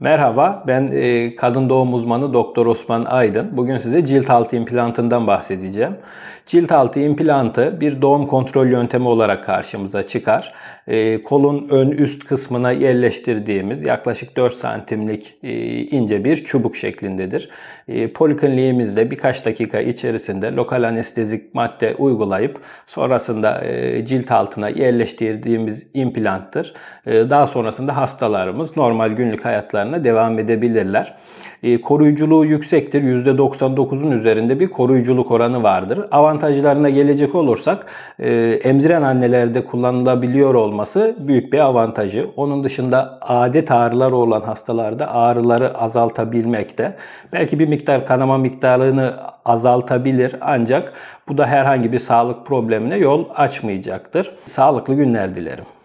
Merhaba, ben e, kadın doğum uzmanı Doktor Osman Aydın. Bugün size cilt altı implantından bahsedeceğim. Cilt altı implantı bir doğum kontrol yöntemi olarak karşımıza çıkar. E, kolun ön üst kısmına yerleştirdiğimiz yaklaşık 4 santimlik e, ince bir çubuk şeklindedir. Polikliniğimizde birkaç dakika içerisinde lokal anestezik madde uygulayıp sonrasında cilt altına yerleştirdiğimiz implanttır. Daha sonrasında hastalarımız normal günlük hayatlarına devam edebilirler. E, koruyuculuğu yüksektir. %99'un üzerinde bir koruyuculuk oranı vardır. Avantajlarına gelecek olursak e, emziren annelerde kullanılabiliyor olması büyük bir avantajı. Onun dışında adet ağrıları olan hastalarda ağrıları azaltabilmekte. Belki bir miktar kanama miktarını azaltabilir ancak bu da herhangi bir sağlık problemine yol açmayacaktır. Sağlıklı günler dilerim.